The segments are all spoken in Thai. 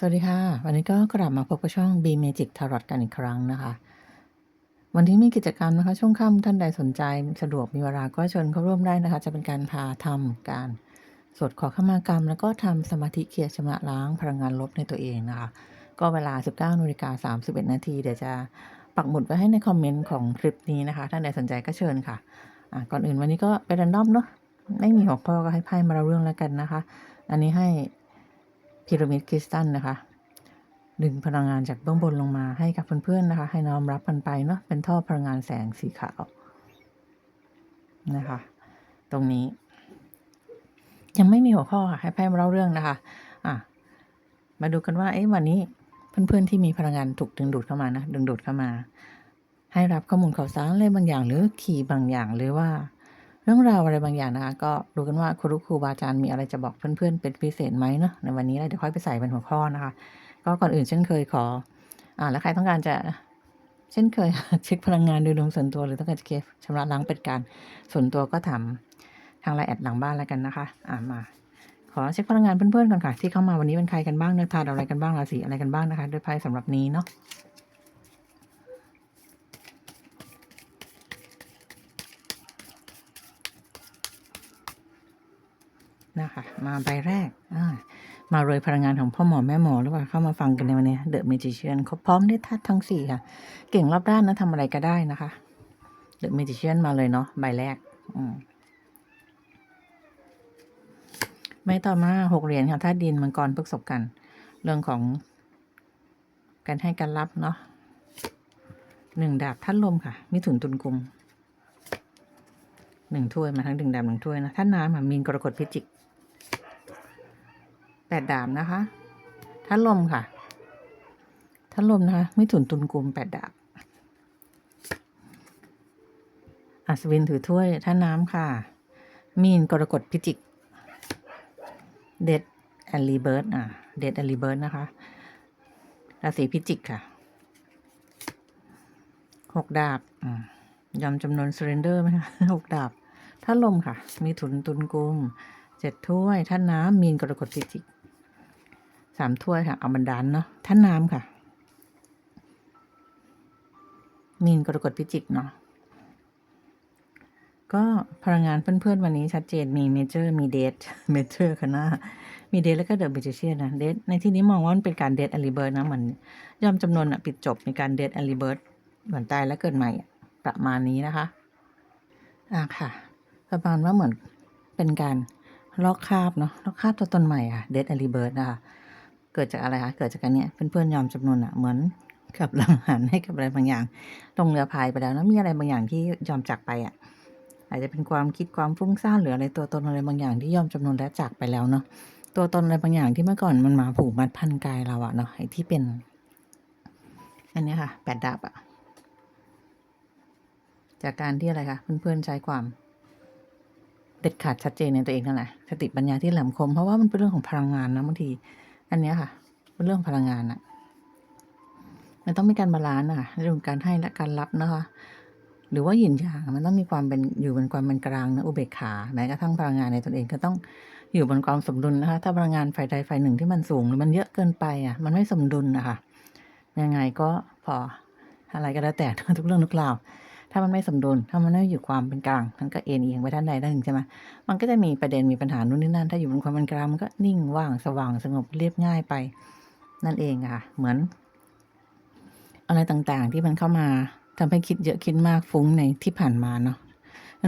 สวัสดีค่ะ วันนี้ก็กลับมาพบกับช่อง B Magic Tarot กันอีกครั้งนะคะ วันนี้มีกิจกรรมนะคะ ช่วงค่ำท่านใดสนใจสะดวกมีเวลาก็เชิญเข้าร่วมได้นะคะ จะเป็นการพาทำการสวดขอขมากรรม แล้วก็ทำสมาธิเคลียร์ชำระล้างพลังงานลบในตัวเองนะคะ ก็เวลา 19นาฬิกา31 นาทีเดี๋ยวจะปักหมุดไว้ให้ในคอมเมนต์ของคลิปนี้นะคะ ท่านใดสนใจก็เชิญค่ะอะก่อนอื่นวันนี้ก็ไปรันดอมเนาะไม่มีหัวข้อก็ให้ไพ่มาเราเรื่องแล้วกันนะคะ อันนี้ให้ พีระมิดคริสตัลนะคะ ดึงพลังงานจากเบื้องบนลงมาให้กับเพื่อนๆนะคะ ให้น้อมรับกันไปเนาะเป็นท่อพลังงานแสงสีขาวนะคะ ตรงนี้ ยังไม่มีหัวข้อค่ะให้ไพ่มเล่าเรื่องนะคะอะมาดูกันว่าเอ๊ะวันนี้เพื่อนๆที่มีพลังงานถูกดึงดูดเข้ามานะดึงดูดเข้ามา ให้รับข้อมูลข่าวสารอะไรบางอย่างหรือคีย์บางอย่างหรือว่า รื่องราวอะไรบางอย่างนะคะก็ดูกันว่าครูครูบาอาจารย์มีอะไรจะบอกเพื่อนๆ เป็นพิเศษไหมเนาะในวันนี้แล้วเดี๋ยวค่อยไปใส่เป็นหัวข้อนะคะ ก็ก่อนอื่นเช่นเคยขออ่าแล้วใครต้องการจะเช่นเคยเช็คพลังงานโดยรวมส่วนตัวหรือต้องการจะเคลียร์ชำระล้างเป็นการส่วนตัวก็ทำทางไลน์แอดหลังบ้านแล้วกันนะคะ อ่ามา ขอเช็คพลังงานเพื่อนๆก่อนค่ะ ที่เข้ามาวันนี้เป็นใครกันบ้างเนื้อทานอะไรกันบ้างราศีอะไรกันบ้างนะคะ ด้วยไพ่สำหรับนี้เนาะ นะคะ มาใบแรกมาเลยพลังงานของพ่อหมอแม่หมอหรือเปล่าเข้ามาฟังกันในวันนี้เดอะเมจิเชียนครบพร้อมด้วยธาทั้งสี่ค่ะ เก่งรอบด้านนะทำอะไรก็ได้นะคะเดอะเมจิเชียนมาเลยเนาะใบแรกอืมไม่ต่อมาหกเหรียญค่ะธาตุดินมังกรพฤกษบกัน เรื่องของการให้การรับเนาะหนึ่งดาบท่านลมค่ะ มิถุนตุลกุมหนึ่งถ้วยมาทั้งดึงดาบหนึ่งถ้วยนะท่านน้ำค่ะมีนกรกฎพิจิก แปดดาบนะคะท่านลมค่ะท่านลมนะคะ ไม่ถุนตุนกุมแปดดาบ อัศวินถือถ้วยท่านน้ำค่ะ มีนกรกฎพิจิก เด็ดแอลลีเบิร์ดอะ เด็ดแอลลีเบิร์ดนะคะ ราศีพิจิกค่ะหกดาบอยอมจำนวนสเรนเดอร์ไหมคะหกดาบท่านลมค่ะ มีถุนตุนกุมเจ็ดถ้วยท่านน้ำมีนกรกฎพิจิก สามถ้วยค่ะ เอาบันดาลเนาะท่านน้ำค่ะ มีนกรกฎพิจิกเนาะก็พลังงานเพื่อนๆวันนี้ชัดเจนมีเมเจอร์มีเดทเมเจอร์ค่ะหน้ามีเดทแล้วก็เดอะเบจิเชียนนะเดทในที่นี้มองว่ามันเป็นการเดทอลิเบิร์ดนะเหมือนยอมจำนวนอะปิดจบในการเดทอลิเบิร์เหมือนตายแล้วเกิดใหม่ประมาณนี้นะคะอะค่ะประมาณว่าเหมือนเป็นการลอกคาบเนาะลอกคาบตัวตนใหม่ค่ะเดทอลิเบิร์ดนะคะ เกิดจากอะไรคะเกิดจากการเนี้ยเพื่อนๆยอมจำนวนอะเหมือนกับหลังหันให้กับอะไรบางอย่างลงเรือพายไปแล้วนะมีอะไรบางอย่างที่ยอมจากไปอะอาจจะเป็นความคิดความฟุ้งซ่านหรืออะไรตัวตนอะไรบางอย่างที่ยอมจำนวนและจากไปแล้วเนาะตัวตนอะไรบางอย่างที่เมื่อก่อนมันมาผูกมัดพันกายเราอะเนาะไอ้ที่เป็น อันนี้ค่ะแปดดาบอะจากการที่อะไรคะเพื่อนๆใช้ความเด็ดขาดชัดเจนในตัวเองนั่นแหละสติปัญญาที่แหลมคมเพราะว่ามันเป็นเรื่องของพลังงานนะบางที อันนี้ค่ะเป็นเรื่องพลังงานอะมันต้องมีการบาลานซ์อะเรื่องการให้และการรับนะคะ หรือว่าหยินหยางมันต้องมีความเป็นอยู่บนความเป็นกลางนะอุเบกขาแม้กระทั่งพลังงานในตนเองก็ต้องอยู่บนความสมดุลนะคะ ถ้าพลังงานฝ่ายใดฝ่ายหนึ่งที่มันสูงหรือมันเยอะเกินไปอะ มันไม่สมดุลนะคะยังไงก็พออะไรก็แล้วแต่ทุกเรื่องทุกราว ถ้ามันไม่สมดุล ถ้ามันไม่อยู่ความเป็นกลางมันก็เอ็นเอียงไปด้านใดด้านหนึ่งใช่ไหมมันก็จะมีประเด็นมีปัญหานู่นนี่นั่น ถ้าอยู่บนความเป็นกลางมันก็นิ่งว่างสว่างสงบเรียบง่ายไป นั่นเองค่ะ เหมือน อะไรต่างๆ ที่มันเข้ามาทำให้คิดเยอะคิดมากฟุ้งในที่ผ่านมาเนาะ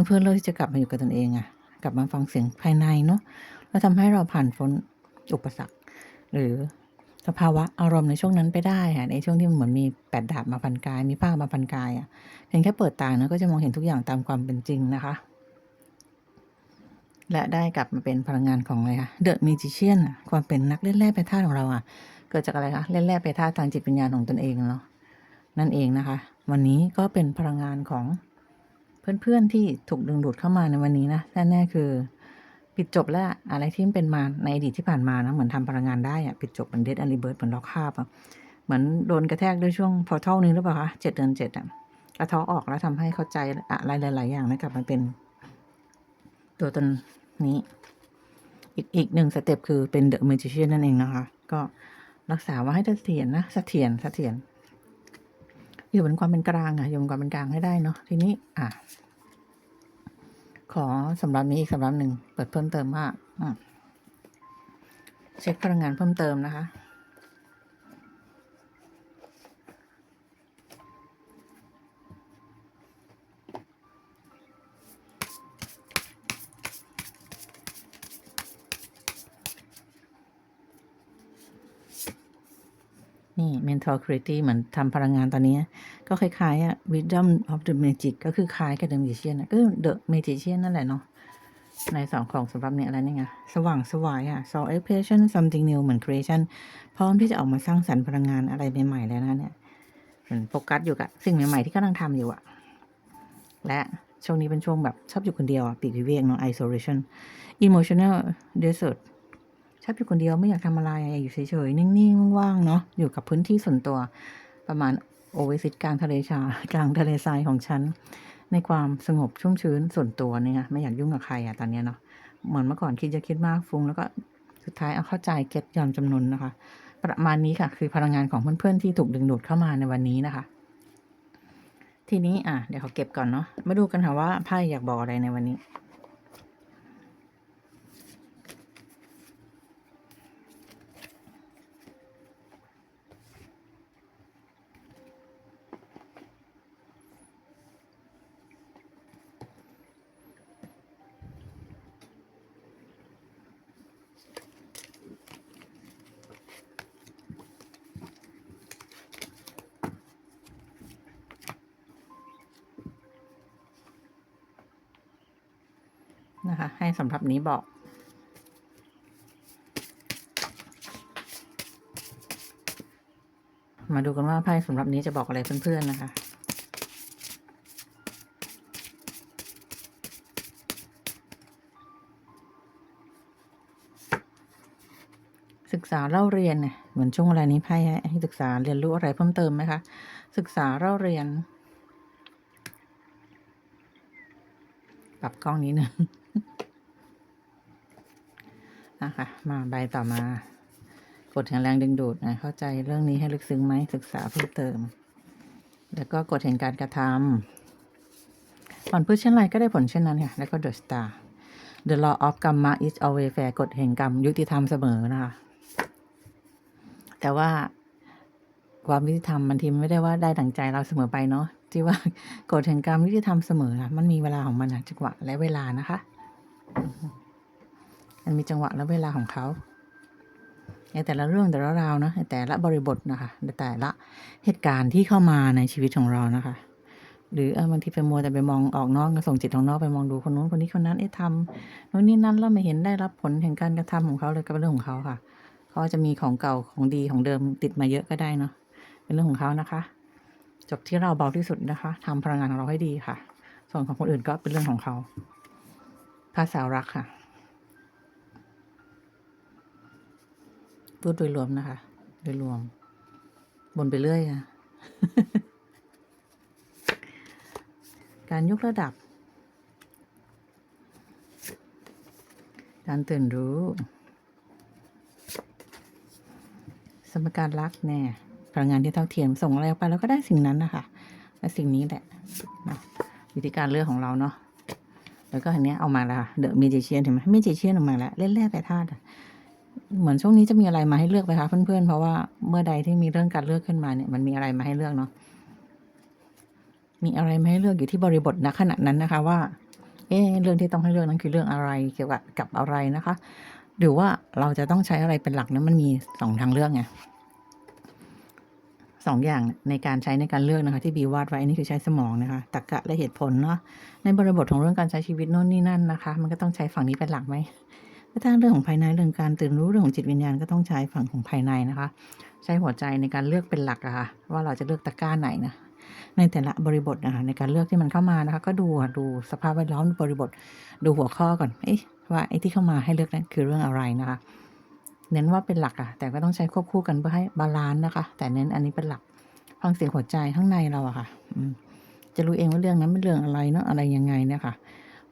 เพื่อนๆเลือกที่จะกลับมาอยู่กับตนเองอะกลับมาฟังเสียงภายในเนาะแล้วทำให้เราผ่านพ้นอุปสรรค หรือ สภาวะอารมณ์ในช่วงนั้นไปได้ค่ะในช่วงที่มันเหมือนมีแปดดาบมาพันกาย มีผ้ามาพันกายอะเพียงแค่เปิดตานะก็จะมองเห็นทุกอย่างตามความเป็นจริงนะคะ และได้กลับมาเป็นพลังงานของอะไรคะเดอะมิจิเชียนความเป็นนักเล่นแร่ไปธาตุของเราอะเกิดจากอะไรคะเล่นแร่ไปธาตุทางจิตวิญญาณของตนเองเนาะนั่นเองนะคะ วันนี้ก็เป็นพลังงานของเพื่อนๆที่ถูกดึงดูดเข้ามาในวันนี้นะแน่ๆคือ ปิดจบแล้วอะไรที่มันเป็นมาในอดีตที่ผ่านมานะเหมือนทำพลังงานได้อะปิดจบเหมือนเดดอลิเบิร์ดเหมือนล็อกคาบอะเหมือนโดนกระแทกด้วยช่วงพอเท่านึงหรือเปล่าคะเจ็ดเดือนเจ็ดอะกระท้อออกแล้วทำให้เข้าใจอะไรหลาย ๆ อย่างนะกลับมาเป็น ตัวตนนี้ อีกอีกหนึ่งสเต็ปคือเป็นเดอะ a มจิเชียนนั่นเองนะคะ ก็รักษาว่าให้เสถียรนะเสถียรเสถียรอยู่บนความเป็นกลางอะอยู่บนความเป็นกลางให้ได้เนาะทีนี้ อะ ขอสำหรับนี้อีกสำหรับหนึ่งเปิดเพิ่มเติมมาอืมเช็คพลังงานเพิ่มเติมนะคะ นี่ mental clarity เหมือนทำพลังงานตอนนี้ ก็คล้ายๆอะ wisdom of the magic ก็คือคล้ายกับ the magician อะก็ the magician นั่นแหละเนาะในสองของสำหรับเนี่ยอะไรนี่ไงสว่างสวายอะ soul expression something new เหมือน creation พร้อมที่จะออกมาสร้างสรรค์พลังงานอะไรใหม่ๆแล้วนะเนี่ยเหมือนโฟกัสอยู่กับสิ่งใหม่ๆที่กำลังทำอยู่อะและช่วงนี้เป็นช่วงแบบชอบอยู่คนเดียวอะปีกวิเวกเนาะ isolation emotional desert ชอบอยู่คนเดียวไม่อยากทำอะไรอยู่เฉยๆ นิ่งๆ ว่างๆ เนาะอยู่กับพื้นที่ส่วนตัว ประมาณโอเวสิตกลางทะเลชากลางทะเลทรายของฉัน ในความสงบชุ่มชื้นส่วนตัวเนี่ยไม่อยากยุ่งกับใครอะตอนเนี้ยเนาะเหมือนเมื่อก่อนคิดจะคิดมากฟุ้งแล้วก็สุดท้ายเอาเข้าใจเก็ตยอมจำนวนนะคะ ประมาณนี้ค่ะ คือพลังงานของเพื่อนๆที่ถูกดึงดูดเข้ามาในวันนี้นะคะ ทีนี้อะเดี๋ยวเขาเก็บก่อนเนาะมาดูกันค่ะว่าไพ่อยากบอกอะไรในวันนี้ นะคะ ให้สำหรับนี้บอก มาดูกันว่าไพ่สำหรับนี้จะบอกอะไรเพื่อนๆนะคะศึกษาเล่าเรียนเนี่ยเหมือนช่วงเวลานี้ไพ่ให้ให้ศึกษาเรียนรู้อะไรเพิ่มเติมไหมคะ ศึกษาเล่าเรียน ปรับกล้องนี้หนึ่ง นะคะ มาใบต่อมากฎแห่งแรงดึงดูดนะเข้าใจเรื่องนี้ให้ลึกซึ้งไหมศึกษาเพิ่มเติม แล้วก็กฎแห่งการกระทำผลพืชเช่นไรก็ได้ผลเช่นนั้นค่ะแล้วก็ the star the law of karma is always fair กฎแห่งกรรมยุติธรรมเสมอนะคะ แต่ว่าความยุติธรรมบางทีไม่ได้ว่าได้ดั่งใจเราเสมอไปเนาะที่ว่ากฎแห่งกรรมยุติธรรมเสมออะมันมีเวลาของมันอะจังหวะและเวลานะคะ มันมีจังหวะและเวลาของเขาในแต่ละเรื่องแต่ละราวนะในแต่ละบริบทนะคะในแต่ละเหตุการณ์ที่เข้ามาในชีวิตของเรานะคะ หรือเออบางทีไปมัวแต่ไปมองออกนอกส่งจิตของนอกไปมองดูคนนู้นคนนี้คนนั้นเอ๊ะทำโน่นนี่นั่นแล้วไม่เห็นได้รับผลแห่งการกระทำของเขาเลยก็เป็นเรื่องของเขาค่ะเขาจจะมีของเก่าของดีของเดิมติดมาเยอะก็ได้เนาะเป็นเรื่องของเขานะคะ จบที่เราเบาที่สุดนะคะทำพลังงานของเราให้ดีค่ะ ส่วนของคนอื่นก็เป็นเรื่องของเขาภาษารักค่ะ พูดโดยรวมนะคะ โดยรวม บนไปเรื่อยอะการยกระดับ การตื่นรู้ สมการรักแน่พลังงานที่เท่าเทียมส่งอะไรออกไปแล้วก็ได้สิ่งนั้นนะคะและสิ่งนี้แหละนะวิธีการเลือกของเราเนาะแล้วก็อันนี้เอามาแล้วเดอะเมจิเชียนเห็นไหมเมจิเชียนออกมาแล้วเล่นแร่แปรธาตุ เหมือนช่วงนี้จะมีอะไรมาให้เลือกไหมคะเพื่อนๆ เพราะว่าเมื่อใดที่มีเรื่องการเลือกขึ้นมาเนี่ยมันมีอะไรมาให้เลือกเนาะ มีอะไรมาให้เลือกอยู่ที่บริบทณขณะนั้นนะคะ ว่า เอ๊เรื่องที่ต้องให้เลือกนั้นคือเรื่องอะไรเกี่ยวกับกับอะไรนะคะ หรือว่าเราจะต้องใช้อะไรเป็นหลักนะมันมีสองทางเลือกไงสองอย่างในการใช้ในการเลือกนะคะ ที่บีวาดไว้นนี้คือใช้สมองนะคะตรรกะและเหตุผลเนาะในบริบทของเรื่องการใช้ชีวิตโน่นนี่นั่นนะคะ มันก็ต้องใช้ฝั่งนี้เป็นหลักไหม ถ้าทางเรื่องของภายในเรื่องการตื่นรู้เรื่องของจิตวิญญาณก็ต้องใช้ฝั่งของภายในนะคะ ใช้หัวใจในการเลือกเป็นหลักอะค่ะว่าเราจะเลือกตะกร้าไหนนะในแต่ละบริบทนะคะในการเลือกที่มันเข้ามานะคะ ก็ดูดูสภาพแวดล้อมบริบทดูหัวข้อก่อนเอ๊ะว่าไอ้ที่เข้ามาให้เลือกนั้นคือเรื่องอะไรนะคะ เน้นว่าเป็นหลักอะแต่ก็ต้องใช้ควบคู่กันเพื่อให้บาลานซ์นะคะ แต่เน้นอันนี้เป็นหลักฟังเสียงหัวใจข้างในเราอะค่ะจะรู้เองว่าเรื่องนั้นเป็นเรื่องอะไรเนาะอะไรยังไงเนี่ยค่ะ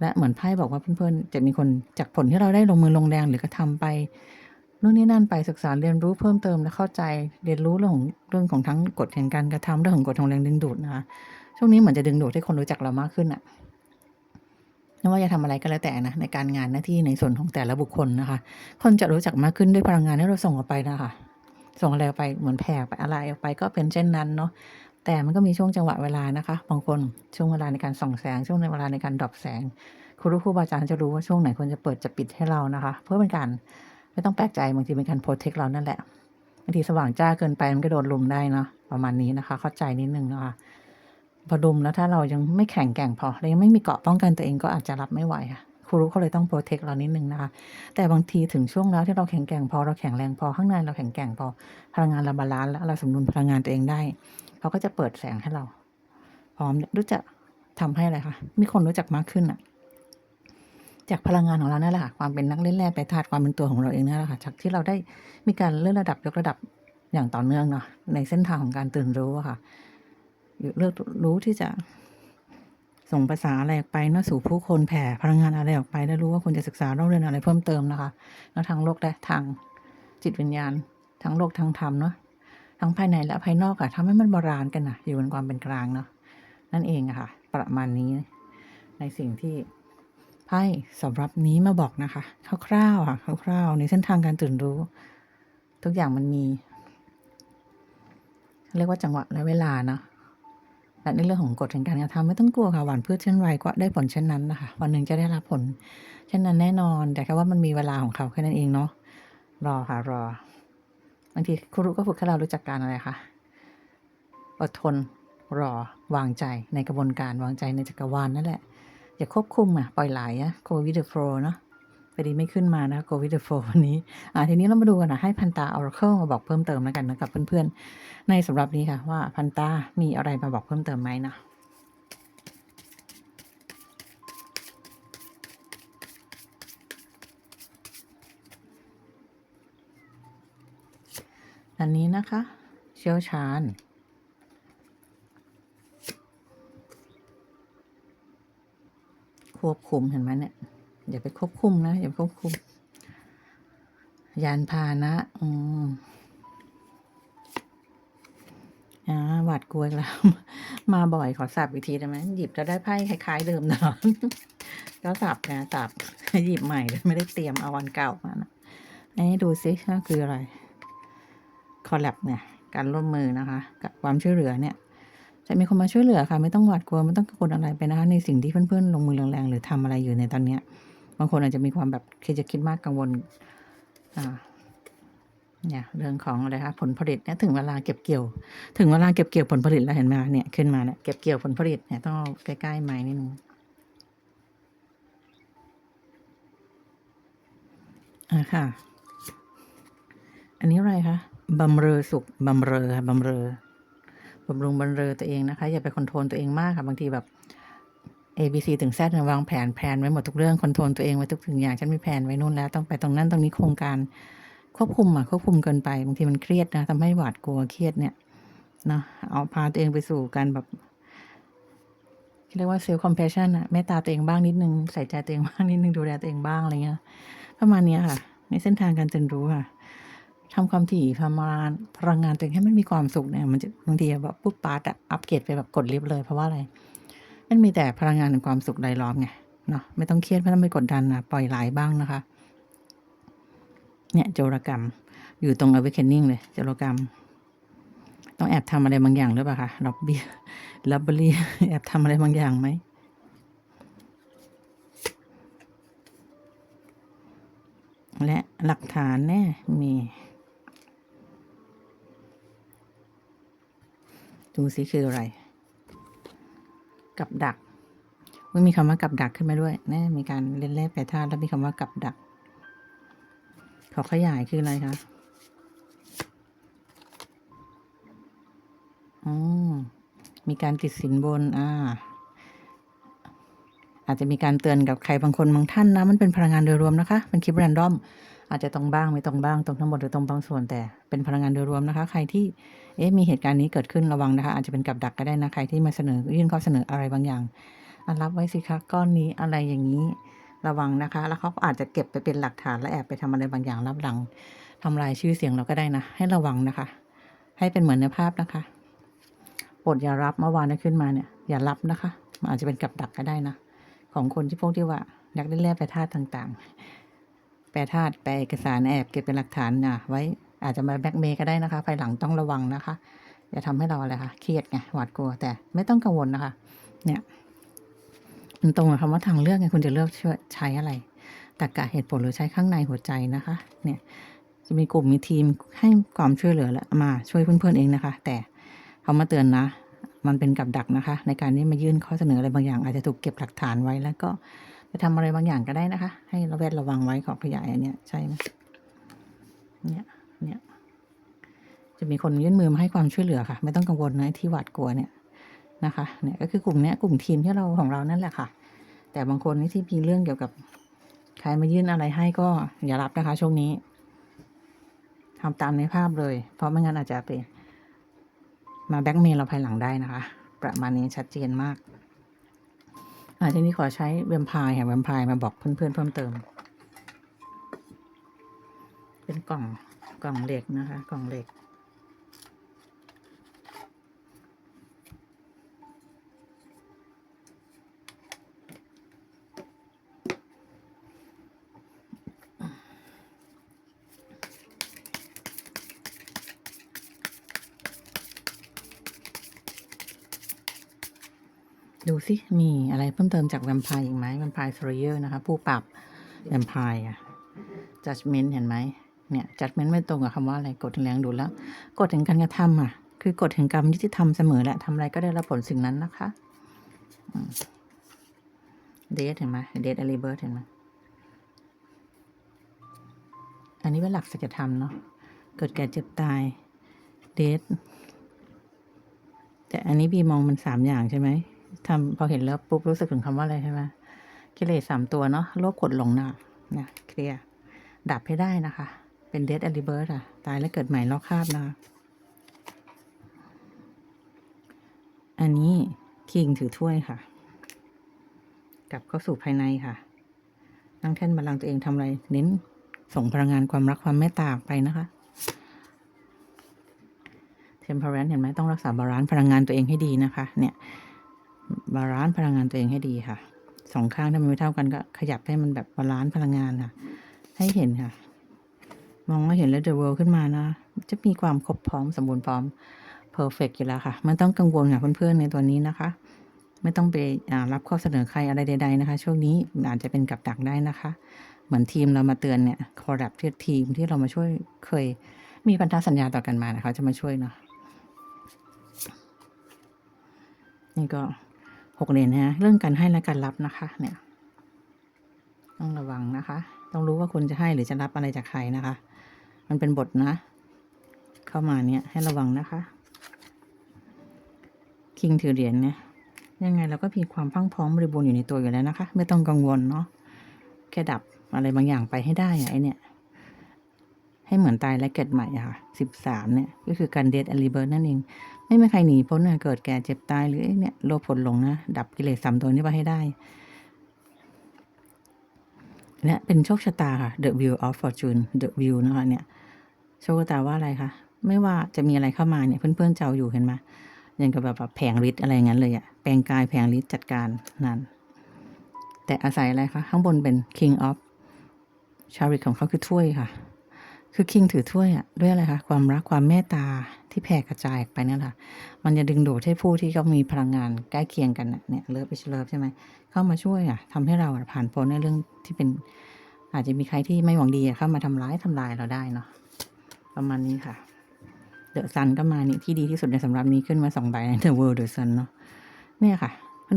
และเหมือนไพ่บอกว่าเพื่อนๆ จะมีคนจากผลที่เราได้ลงมือลงแรงหรือกระทำไปนู่นนี่นั่นไปศึกษาเรียนรู้เพิ่มเติมและเข้าใจเรียนรู้เรื่องของเรื่องของทั้งกฎแห่งการกระทำเรื่องของกฎของแรงดึงดูดนะคะช่วงนี้เหมือนจะดึงดูดให้คนรู้จักเรามากขึ้นอะไม่ว่าจะทำอะไรก็แล้วแต่นะในการงานหน้าที่ในส่วนของแต่ละบุคคลนะคะ คนจะรู้จักมากขึ้นด้วยพลังงานที่เราส่งออกไปนะคะส่งอะไรไปเหมือนแผ่ไปอะไรออกไปก็เป็นเช่นนั้นเนาะ แต่มันก็มีช่วงจังหวะเวลานะคะ บางคนช่วงเวลาในการส่องแสง ช่วงในเวลาในการดรอปแสงครูรู้ครูบาอาจารย์จะรู้ว่าช่วงไหนควรจะเปิดจะปิดให้เรานะคะ เพื่อเป็นการไม่ต้องแปลกใจบางทีเป็นการโปรเทคเรานั่นแหละบางทีสว่างจ้าเกินไปมันก็โดนลุมได้เนาะประมาณนี้นะคะ เข้าใจนิดนึงนะคะพอดุมแล้วถ้าเรายังไม่แข็งแกร่งพอเรายังไม่มีเกราะป้องกันตัวเองก็อาจจะรับไม่ไหวค่ะครูรู้เขาเลยต้องโปรเทคเรานิดนึงนะคะ แต่บางทีถึงช่วงแล้วที่เราแข็งแกร่งพอเราแข็งแรงพอข้างในเราแข็งแกร่งพอพลังงานเราบาลานซ์แล้วเราสมดุลพลังงานตัวเองได้ เขาก็จะเปิดแสงให้เรา พร้อมรู้จักทำให้อะไรคะมีคนรู้จักมากขึ้นอะจากพลังงานของเรานั่นแหละค่ะความเป็นนักเล่นแร่ไปธาตุความเป็นตัวของเราเองนั่นแหละค่ะจากที่เราได้มีการเลื่อนระดับยกระดับอย่างต่อเนื่องเนาะในเส้นทางของการตื่นรู้อะค่ะอยู่เลือกรู้ที่จะส่งภาษาอะไรออกไปเนาะสู่ผู้คนแผ่พลังงานอะไรออกไปได้รู้ว่าคุณจะศึกษาเล่าเรียนอะไรเพิ่มเติมนะคะแล้วทางโลกและทางจิตวิญญาณ ทั้งโลกทางธรรมเนาะ ทั้งภายในและภายนอกอะทำให้มันบาลานซ์กันนะอยู่บนความเป็นกลางเนาะนั่นเองอะค่ะ ประมาณนี้ ในสิ่งที่ไพ่สำหรับนี้มาบอกนะคะคร่าวๆค่ะคร่าวๆในเส้นทางการตื่นรู้ ทุกอย่างมันมี เรียกว่าจังหวะและเวลาเนาะและในเรื่องของกฎแห่งการกระทำไม่ต้องกลัวค่ะหวานพืชเช่นไรก็ได้ผลเช่นนั้นนะคะ วันหนึ่งจะได้รับผล เช่นนั้นแน่นอน แต่แค่ว่ามันมีเวลาของเขาแค่นั้นเองเนาะรอค่ะรอางทีครูก็ฝึกให้เรารู้จักการอะไรคะอดทนรอวางใจในกระบวนการวางใจในจักรวาลนั่นแหละ อย่าควบคุมอะ ปล่อยไหลอะ go with the flow เนาะพอดีไม่ขึ้นมานะ go with the flow วันนี้ อ่าทีนี้เรามาดูกันนะให้พันตา oracle มาบอกเพิ่มเติมแล้วกันนะกับเพื่อนๆ ในสำหรับนี้ค่ะว่าพันตามีอะไรมาบอกเพิ่มเติมไหมนะ อันนี้นะคะ เชี่ยวชาญควบคุมเห็นไหมเนี่ยอย่าไปควบคุมนะอย่าไปควบคุม ยานพาหนะอืมอ่าหวาดกลัวแล้ว มาบ่อยขอสับอีกทีได้ไหมหยิบจะได้ไพ่คล้าย ๆ เดิมตลอดก็สับนะสับหยิบใหม่เลยไม่ได้เตรียมเอาวันเก่ามานะให้ดูซิว่าคืออะไร คอลแลบเนี่ยการร่วมมือนะคะกับความช่วยเหลือเนี่ยจะมีคนมาช่วยเหลือค่ะไม่ต้องหวาดกลัวไม่ต้องกังวลอะไรไปนะคะในสิ่งที่เพื่อนๆลงมือแรงๆหรือทำอะไรอยู่ในตอนเนี้ยบางคนอาจจะมีความแบบคิดจะคิดมากกังวลอ่าเนี่ยเรื่องของอะไรคะผลผลิตเนี่ยถึงเวลาเก็บเกี่ยว ถึงเวลาเก็บเกี่ยวผลผลิตแล้วเห็นไหมเนี่ยขึ้นมาเนี่ยเก็บเกี่ยวผลผลิตเนี่ยต้องใกล้ๆไม้นิดนึงอ่าค่ะ อันนี้อะไรคะ บำเรอสุขบำเรอค่ะบำเรอบำรุงบำเรอตัวเองนะคะ อย่าไปคอนโทรลตัวเองมากค่ะ บางทีแบบ A B C ถึง Z เนี่ยวางแผนแผนไว้หมดทุกเรื่องคอนโทรลตัวเองไว้ทุกสิ่งอย่างฉันมีแผนไว้นู่นแล้วต้องไปตรงนั้นตรงนี้โครงการควบคุมอะควบคุมเกินไปบางทีมันเครียดนะทำให้หวาดกลัวเครียดเนี่ยเนาะเอาพาตัวเองไปสู่การแบบเรียกว่าเซลล์คอมเพชชันอะเมตตาตัวเองบ้างนิดนึงใส่ใจตัวเองบ้างนิดนึงดูแลตัวเองบ้างอะไรเงี้ยประมาณนี้ค่ะ ในเส้นทางการเรียนรู้ค่ะ ทำความถี่ทำงานพลังงานตัวเองให้มันมีความสุขเนี่ยมันจะบางทีแบบปุ๊บปาร์ตอะอัปเกรดไปแบบกดลิฟต์เลยเพราะว่าอะไรมันมีแต่พลังงานแห่งความสุขรายล้อมไงเนาะไม่ต้องเครียดไม่ต้องไปกดดันนะปล่อยไหลบ้างนะคะ เนี่ยโจรกรรม อยู่ตรง awakening เลยโจรกรรม ต้องแอบทำอะไรบางอย่างหรือเปล่าคะล็อบบี้ล็อบบี้แอบทำอะไรบางอย่างไหมและหลักฐานแน่มี ดูสิคืออะไร กับดักมันมีคำว่ากับดักขึ้นมาด้วยน่มีการเล่นแร่แปรธาตุแล้วมีคำว่ากับดัก ขอขยายคืออะไรคะอ๋อมีการติดสินบน อ่า อาจจะมีการเตือนกับใครบางคนบางท่านนะ มันเป็นพลังงานโดยรวมนะคะเป็นคลิปแรนดอมอาจจะตรงบ้างไม่ตรงบ้างตรงทั้งหมดหรือตรงบางส่วนแต่เป็นพลังงานโดยรวมนะคะ ใครที่เอ๊ะมีเหตุการณ์นี้เกิดขึ้นระวังนะคะ อาจจะเป็นกับดักก็ได้นะใครที่มาเสนอยื่นข้อเสนออะไรบางอย่างอันรับไว้สิคะก้อนนี้อะไรอย่างนี้ระวังนะคะ แล้วเขาอาจจะเก็บไปเป็นหลักฐานและแอบไปทำอะไรบางอย่างรับหลังทำลายชื่อเสียงเราก็ได้นะ ให้ระวังนะคะ ให้เป็นเหมือนในภาพนะคะโปรดอย่ารับเมื่อวานนี้ขึ้นมาเนี่ยอย่ารับนะคะมันอาจจะเป็นกับดักก็ได้นะ ของคนที่พวกที่ว่าอยากได้แร่แปรธาตุต่างๆ แปรธาตุแปลเอกสารแอบเก็บเป็นหลักฐานนะไว้อาจจะมาแบ็กเมย์ก็ได้นะคะ ภายหลังต้องระวังนะคะอย่าทำให้เราอะไรคะเครียดไงหวาดกลัว แต่ไม่ต้องกังวลนะคะ เนี่ยมันตรงกับคำว่าทางเลือกไงคุณจะเลือกช่วยใช้อะไรตรรกะเหตุผลหรือใช้ข้างในหัวใจนะคะ เนี่ยจะมีกลุ่มมีทีมให้ความช่วยเหลือและมาช่วยเพื่อนๆเองนะคะ แต่เขามาเตือนนะ มันเป็นกับดักนะคะ ในการที่มายื่นข้อเสนออะไรบางอย่าง อาจจะถูกเก็บหลักฐานไว้แล้วก็ไปทำอะไรบางอย่างก็ได้นะคะ ให้ระแวดระวังไว้ขอขยายอันเนี้ยใช่ไหมเนี่ยเนี่ยจะมีคนยื่นมือมาให้ความช่วยเหลือค่ะ ไม่ต้องกังวลนะที่หวาดกลัวเนี่ยนะคะเนี่ยก็คือกลุ่มเนี้ยกลุ่มทีมที่เราของเรานั่นแหละค่ะ แต่บางคนนี่ที่มีเรื่องเกี่ยวกับใครมายื่นอะไรให้ก็อย่ารับนะคะช่วงนี้ทำตามในภาพเลย เพราะไม่งั้นอาจจะไป มาแบ็กเมล์เราภายหลังได้นะคะ ประมาณนี้ชัดเจนมากอาทีนี้ขอใช้แวมพายค่ะแวมพายมาบอกเพื่อนๆเพิ่มเติม เป็นกล่องกล่องเหล็กนะคะ กล่องเหล็ก ดูสิมีอะไรเพิ่มเติมจากแวมไพร์อีกไหมแวมไพร์ s เ a อร์นะคะ ผู้ปรับแวมไพร์อะ judgment เห็นไหมเนี่ย judgment ไม่ตรงกับคำว่าอะไรกฎแห่งแรงดูแล้วกฎแห่งการกระทำอะ คือกฎแห่งกรรมยุติธรรมเสมอแหละทำอะไรก็ได้รับผลสิ่งนั้นนะคะเดทเห็นไหมเดทอลิเบิร์ตเห็นไหมอันนี้เป็นหลักสัจธรรมเนาะเกิดแก่เจ็บตายเดทแต่อันนี้บีมองมันสามอย่างใช่ไหม ทำพอเห็นแล้วปุ๊บรู้สึกถึงคำว่าอะไรใช่ไหมกิเลสสามตัวเนาะโลภกดหลงน่ะเนี่ยเคลียร์ดับให้ได้นะคะ เป็นเด a อลิเบิร์ตอะตายแล้วเกิดใหม่ลอกคาบนะคะอันนี้คิงถือถ้วยค่ะ กลับเข้าสู่ภายในค่ะ นั่งแท่นบัลลังก์ตัวเองทำอะไร เน้นส่งพลังงานความรักความเมตตาไปนะคะเทมเพอร์เรนเห็นไหมต้องรักษาบาลานซ์พลังงานตัวเองให้ดีนะคะ เนี่ย บาลานซ์พลังงานตัวเองให้ดีค่ะสองข้างถ้ามันไม่เท่ากันก็ขยับให้มันแบบบาลานซ์พลังงานค่ะ ให้เห็นค่ะ มองมาเห็นแล้ว the world ขึ้นมานะ จะมีความครบพร้อมสมบูรณ์พร้อม perfect อยู่แล้วค่ะไม่ต้องกังวลค่ะเพื่อนๆในตัวนี้นะคะ ไม่ต้องไปรับข้อเสนอใครอะไรใด ๆนะคะ ช่วงนี้อาจจะเป็นกับดักได้นะคะ เหมือนทีมเรามาเตือนเนี่ยคอร์ดับที่ทีมที่เรามาช่วยเคยมีพันธสัญญาต่อกันมานะคะจะมาช่วยเนาะนี่ก็ หกเหรียญนะเรื่องการให้และการรับนะคะ เนี่ย ต้องระวังนะคะ ต้องรู้ว่าคุณจะให้หรือจะรับอะไรจากใครนะคะ มันเป็นบทนะ เข้ามาเนี่ยให้ระวังนะคะ คิงถือเหรียญเนี่ยยังไงเราก็มีความพังพร้อมบริบูรณ์อยู่ในตัวอยู่แล้วนะคะ ไม่ต้องกังวลเนาะแค่ดับอะไรบางอย่างไปให้ได้อะไอเนี่ย ให้เหมือนตายและเกิดใหม่อะค่ะสิบสามเนี่ย ก็คือการเดทอลิเบิร์นั่นเอง ไม่มีใครหนีพ้นเกิดแก่เจ็บตายหรือเนี่ยโลภผลหลงนะ ดับกิเลสสามตัวนี้ไปให้ได้และเป็นโชคชะตาค่ะ The Wheel of Fortune The Wheel นะคะเนี่ย โชคชะตาว่าอะไรคะไม่ว่าจะมีอะไรเข้ามาเนี่ย เพื่อนๆเจ้าอยู่เห็นไหมอยังกับแบบแผงฤทธิ์อะไรงั้นเลยอะแปลงกายแผงฤทธิ์จัดการนั่นแต่อาศัยอะไรคะ ข้างบนเป็น King of ชาริตของเขาคือถ้วยค่ะ คือคิงถือถ้วยอะด้วยอะไรคะความรักความเมตตาที่แผ่กระจายไปนั่นแหละมันจะดึงดูดให้ผู้ที่เขามีพลังงานใกล้เคียงกันเนี่ยเลิฟไปเลิฟใช่ไหมเข้ามาช่วยอะทำให้เราผ่านพ้นในเรื่องที่เป็น อาจจะมีใครที่ไม่หวังดีเข้ามาทำร้ายทำลายเราได้เนาะประมาณนี้ค่ะเดอะซันก็มานี่ที่ดีที่สุดในสำหรับนี้ขึ้นมาสองใบในเดอะเวิลด์เดอะซันเนาะเนี่ยค่ะ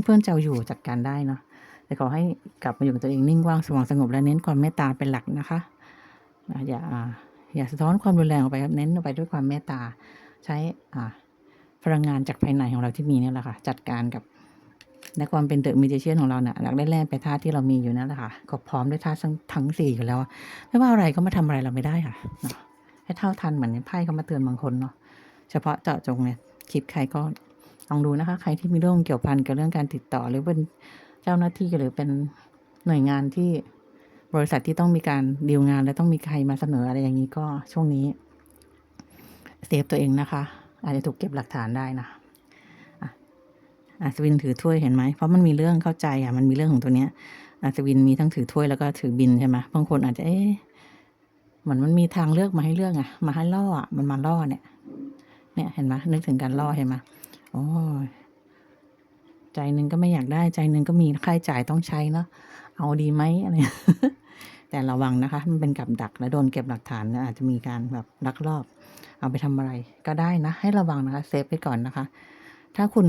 เพื่อนๆเจ้าอยู่จัดการได้เนาะแต่ขอให้กลับมาอยู่กับตัวเองนิ่งว่างสว่างสงบและเน้นความเมตตาเป็นหลักนะคะอย่า อย่าสะท้อนความรุนแรงออกไปครับเน้นออกไปด้วยความเมตตา ใช้พลังงานจากภายในของเราที่มีนี่แหละค่ะ จัดการกับและความเป็นเดอะมิเจเชียนของเราเนี่ยหลักได้แล่ไปธาที่เรามีอยู่นั่นแหละค่ะก็พร้อมด้วยธาทั้งทั้งสี่อยู่แล้ว ไม่ว่าอะไรก็มาทำอะไรเราไม่ได้ค่ะเนาะให้เท่าทันเหมือนไพ่เขามาเตือนบางคนเนาะเฉพาะเจาะจงเนี่ยคลิปใครก็ลองดูนะคะ ใครที่มีเรื่องเกี่ยวพันกับเรื่องการติดต่อหรือเป็นเจ้าหน้าที่หรือเป็นหน่วยงานที่ บริษัทที่ต้องมีการดีลงานและต้องมีใครมาเสนออะไรอย่างนี้ก็ช่วงนี้เซฟตัวเองนะคะ อาจจะถูกเก็บหลักฐานได้นะอัศวินถือถ้วยเห็นไหมเพราะมันมีเรื่องเข้าใจอะมันมีเรื่องของตัวเนี้ยอัศวินมีทั้งถือถ้วยแล้วก็ถือบินใช่ไหมบางคนอาจจะเอ๊ะเหมือนมันมีทางเลือกมาให้เลือกไงมาให้ล่ออะมันมาล่อเนี่ย เนี่ยเห็นไหมนึกถึงการล่อเห็นไหมโอ้ใจหนึ่งก็ไม่อยากได้ใจหนึ่งก็มีค่าใช้จ่ายต้องใช้เนาะเอาดีไหมอะไร แต่ระวังนะคะ มันเป็นกับดักและโดนเก็บหลักฐานนะอาจจะมีการแบบลักลอบ เอาไปทำอะไรก็ได้นะ ให้ระวังนะคะเซฟไปก่อนนะคะ ถ้าคุณ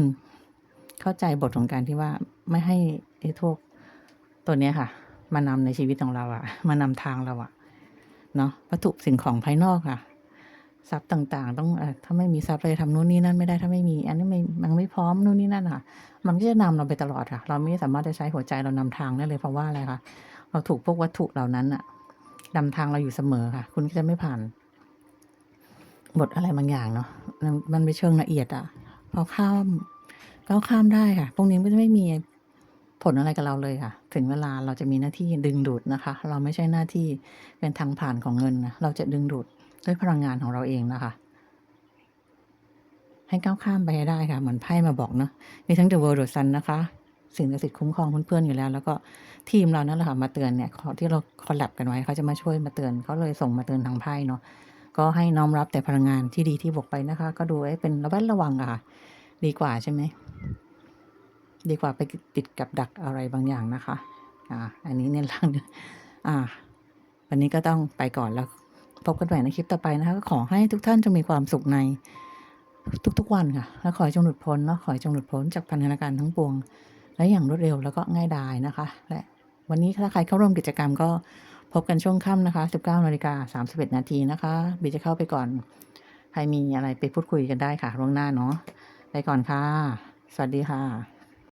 เข้าใจบทของการที่ว่าไม่ให้ไอ้พวกตัวเนี้ยค่ะ มานำในชีวิตของเราอะมานำทางเราอะเนาะวัตถุสิ่งของภายนอกค่ะทรัพย์ต่างๆ ต้องอถ้าไม่มีทรัพย์เราจะทำนู่นนี่นั่นไม่ได้ถ้าไม่มี อันนี้ไม่มันไม่พร้อมนู่นนี่นั่นค่ะ มันก็จะนำเราไปตลอดค่ะ เราไม่สามารถจะใช้หัวใจเรานำทางได้เลยเพราะว่าอะไรคะ เราถูกพวกวัตถุเหล่านั้นอะนำทางเราอยู่เสมอค่ะ คุณก็จะไม่ผ่าน บทอะไรบางอย่างเนาะมันมันไปเชิงละเอียดอะพอข้ามก้าวข้ามได้ค่ะ พวกนี้ก็จะไม่มีผลอะไรกับเราเลยค่ะ ถึงเวลาเราจะมีหน้าที่ดึงดูดนะคะ เราไม่ใช่หน้าที่เป็นทางผ่านของเงินนะเราจะดึงดูดด้วยพลังงานของเราเองนะคะ ให้ก้าวข้ามไปได้ค่ะ เหมือนไพ่มาบอกเนาะมีทั้ง The World The Sun นะคะ สิ่งศักดิ์สิทธิ์คุ้มครองเพื่อนๆอยู่แล้ว แล้วก็ทีมเรานั่นแหละค่ะมาเตือนเนี่ยที่เราคอลแลบกันไว้เขาจะมาช่วยมาเตือนเขาเลยส่งมาเตือนทางไพ่เนาะก็ให้น้อมรับแต่พลังงานที่ดีที่บวกไปนะคะ ก็ดูให้เป็นระแวดระวังอะค่ะ ดีกว่าใช่ไหมดีกว่าไปติดกับดักอะไรบางอย่างนะคะ อ่า อันนี้เน้นหลังอ่า วันนี้ก็ต้องไปก่อนแล้ว พบกันใหม่ในคลิปต่อไปนะคะ ก็ขอให้ทุกท่านจงมีความสุขในทุกๆวันค่ะ และขอให้จงหลุดพ้นเนาะขอให้จงหลุดพ้นจากพันธนาการทั้งปวง และอย่างรวดเร็วแล้วก็ง่ายดายนะคะ และวันนี้ถ้าใครเข้าร่วมกิจกรรมก็พบกันช่วงค่ำนะคะ 19นาฬิกา31 นาทีนะคะบีจะเข้าไปก่อน ใครมีอะไรไปพูดคุยกันได้ค่ะล่วงหน้าเนาะไปก่อนค่ะ สวัสดีค่ะ